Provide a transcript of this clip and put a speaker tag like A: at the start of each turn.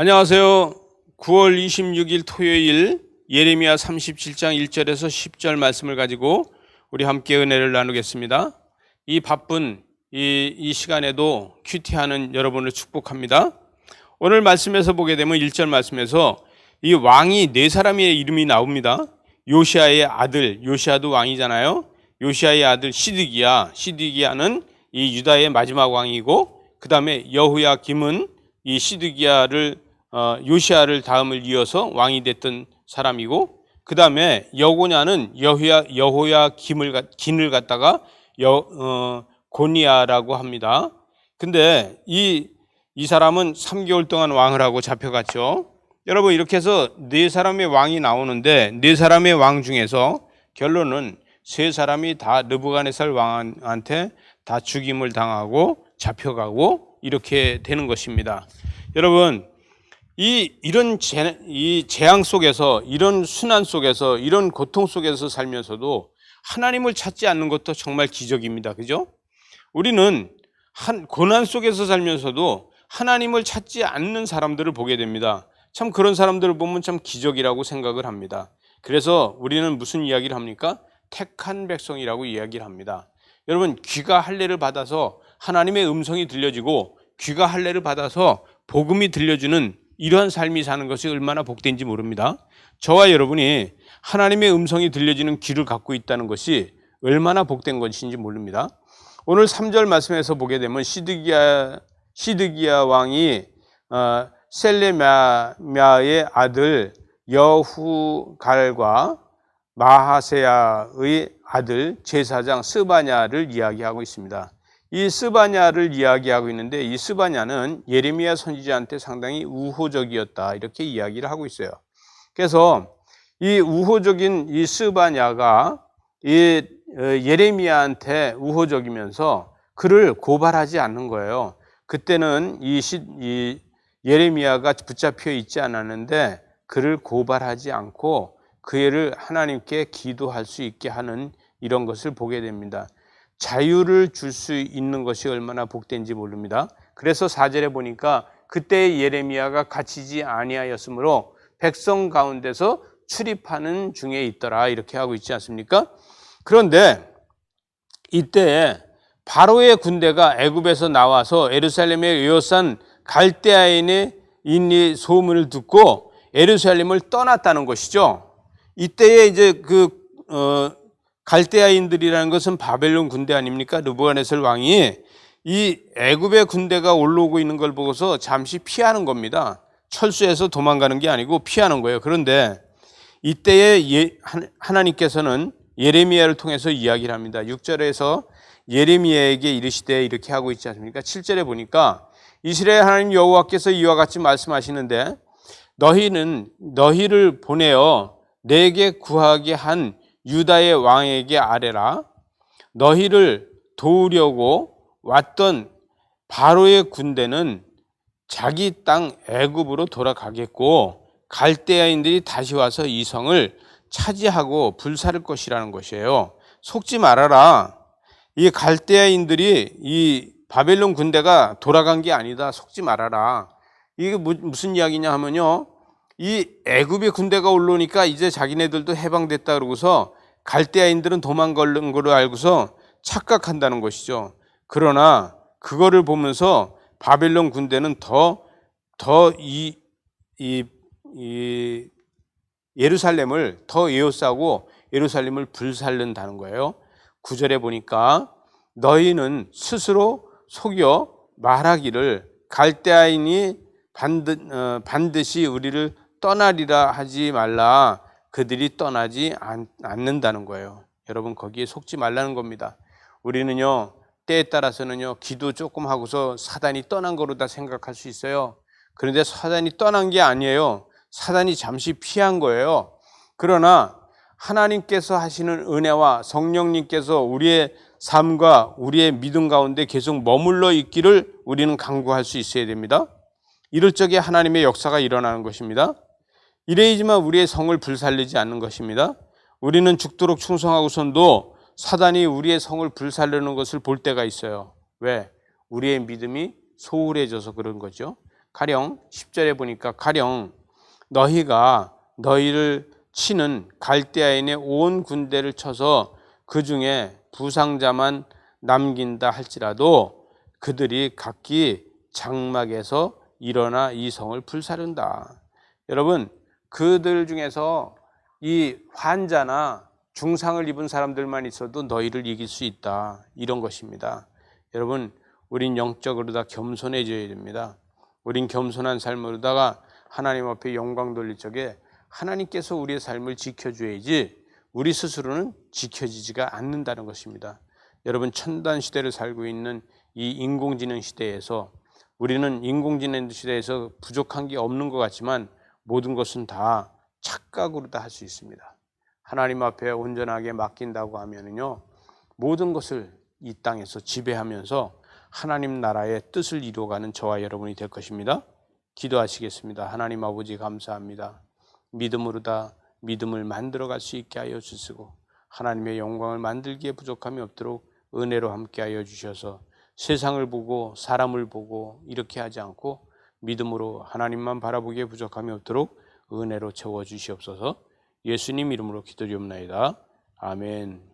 A: 안녕하세요. 9월 26일 토요일 예레미야 37장 1절에서 10절 말씀을 가지고 우리 함께 은혜를 나누겠습니다. 이 바쁜 이, 이 시간에도 큐티하는 여러분을 축복합니다. 오늘 말씀에서 보게 되면 1절 말씀에서 이 왕이 네 사람의 이름이 나옵니다. 요시아의 아들, 요시아도 왕이잖아요. 요시아의 아들 시드기야, 시드기야는 이 유다의 마지막 왕이고 그 다음에 여호야 김은 이 시드기야를 어, 요시아를 다음을 이어서 왕이 됐던 사람이고 그 다음에 여고냐는 여호야 여호야 김을 갖- 긴을 갖다가 여 어, 고니아라고 합니다. 근데 이 이 사람은 3개월 동안 왕을 하고 잡혀갔죠. 여러분 이렇게 해서 네 사람의 왕이 나오는데 네 사람의 왕 중에서 결론은 세 사람이 다 느부갓네살 왕한테 다 죽임을 당하고 잡혀가고 이렇게 되는 것입니다. 여러분 이 이런 재, 이 재앙 속에서 이런 순환 속에서 이런 고통 속에서 살면서도 하나님을 찾지 않는 것도 정말 기적입니다. 그죠? 우리는 한 고난 속에서 살면서도 하나님을 찾지 않는 사람들을 보게 됩니다. 참 그런 사람들을 보면 참 기적이라고 생각을 합니다. 그래서 우리는 무슨 이야기를 합니까? 택한 백성이라고 이야기를 합니다. 여러분 귀가 할례를 받아서 하나님의 음성이 들려지고 귀가 할례를 받아서 복음이 들려주는 이러한 삶이 사는 것이 얼마나 복된지 모릅니다. 저와 여러분이 하나님의 음성이 들려지는 귀를 갖고 있다는 것이 얼마나 복된 것인지 모릅니다. 오늘 3절 말씀에서 보게 되면 시드기야 시드기야 왕이 어, 셀레미아의 아들 여후갈과 마하세야의 아들 제사장 스바냐를 이야기하고 있습니다. 이 스바냐를 이야기하고 있는데 이 스바냐는 예레미야 선지자한테 상당히 우호적이었다 이렇게 이야기를 하고 있어요. 그래서 이 우호적인 이 스바냐가 이 어, 예레미야한테 우호적이면서 그를 고발하지 않는 거예요. 그때는 이, 시, 이 예레미야가 붙잡혀 있지 않았는데 그를 고발하지 않고 그 애를 하나님께 기도할 수 있게 하는 이런 것을 보게 됩니다. 자유를 줄 수 있는 것이 얼마나 복된지 모릅니다. 그래서 사절에 보니까 그때 예레미야가 갇히지 아니하였으므로 백성 가운데서 출입하는 중에 있더라 이렇게 하고 있지 않습니까? 그런데 이때 바로의 군대가 애굽에서 나와서 에루살렘에 에워싼 갈대아인의 인리 소문을 듣고 에루살렘을 떠났다는 것이죠. 이때에 이제 그 어, 갈대아인들이라는 것은 바벨론 군대 아닙니까? 르브가네살 왕이 이 애굽의 군대가 올라오고 있는 걸 보고서 잠시 피하는 겁니다. 철수해서 도망가는 게 아니고 피하는 거예요. 그런데 이때에 예, 하나님께서는 예레미야를 통해서 이야기를 합니다. 6절에서 예레미야에게 이르시되 이렇게 하고 있지 않습니까? 7절에 보니까 이스라엘 하나님 여호와께서 이와 같이 말씀하시는데 너희는 너희를 보내어 내게 구하게 한 유다의 왕에게 아뢰라 너희를 도우려고 왔던 바로의 군대는 자기 땅 애굽으로 돌아가겠고 갈대아인들이 다시 와서 이 성을 차지하고 불사를 것이라는 것이에요. 속지 말아라. 이 갈대아인들이 이 바벨론 군대가 돌아간 게 아니다. 속지 말아라. 이게 무슨 이야기냐 하면요. 이 애굽의 군대가 올라오니까 이제 자기네들도 해방됐다 그러고서 갈대아인들은 도망가는 걸로 알고서 착각한다는 것이죠. 그러나 그거를 보면서 바벨론 군대는 더 더 이 이 이 예루살렘을 더 에워싸고 예루살렘을 불살른다는 거예요. 구절에 보니까 너희는 스스로 속여 말하기를 갈대아인이 반드, 어, 반드시 우리를 떠나리라 하지 말라. 그들이 떠나지 않, 않는다는 거예요. 여러분 거기에 속지 말라는 겁니다. 우리는요 때에 따라서는요 기도 조금 하고서 사단이 떠난 거로 다 생각할 수 있어요. 그런데 사단이 떠난 게 아니에요. 사단이 잠시 피한 거예요. 그러나 하나님께서 하시는 은혜와 성령님께서 우리의 삶과 우리의 믿음 가운데 계속 머물러 있기를 우리는 강구할 수 있어야 됩니다. 이럴 적에 하나님의 역사가 일어나는 것입니다. 이래야지만 우리의 성을 불살리지 않는 것입니다. 우리는 죽도록 충성하고선도 사단이 우리의 성을 불살르는 것을 볼 때가 있어요. 왜? 우리의 믿음이 소홀해져서 그런 거죠. 가령 10절에 보니까 가령 너희가 너희를 치는 갈대아인의 온 군대를 쳐서 그 중에 부상자만 남긴다 할지라도 그들이 각기 장막에서 일어나 이 성을 불사른다. 여러분, 그들 중에서 이 환자나 중상을 입은 사람들만 있어도 너희를 이길 수 있다. 이런 것입니다. 여러분, 우린 영적으로 다 겸손해져야 됩니다. 우린 겸손한 삶으로다가 하나님 앞에 영광 돌릴 적에 하나님께서 우리의 삶을 지켜줘야지 우리 스스로는 지켜지지가 않는다는 것입니다. 여러분, 첨단 시대를 살고 있는 이 인공지능 시대에서 우리는 인공지능 시대에서 부족한 게 없는 것 같지만 모든 것은 다 착각으로 다 할 수 있습니다. 하나님 앞에 온전하게 맡긴다고 하면은요, 모든 것을 이 땅에서 지배하면서 하나님 나라의 뜻을 이루어가는 저와 여러분이 될 것입니다. 기도하시겠습니다. 하나님 아버지 감사합니다. 믿음으로 다 믿음을 만들어갈 수 있게 하여 주시고 하나님의 영광을 만들기에 부족함이 없도록 은혜로 함께 하여 주셔서 세상을 보고 사람을 보고 이렇게 하지 않고 믿음으로 하나님만 바라보기에 부족함이 없도록 은혜로 채워 주시옵소서. 예수님 이름으로 기도드리옵나이다. 아멘.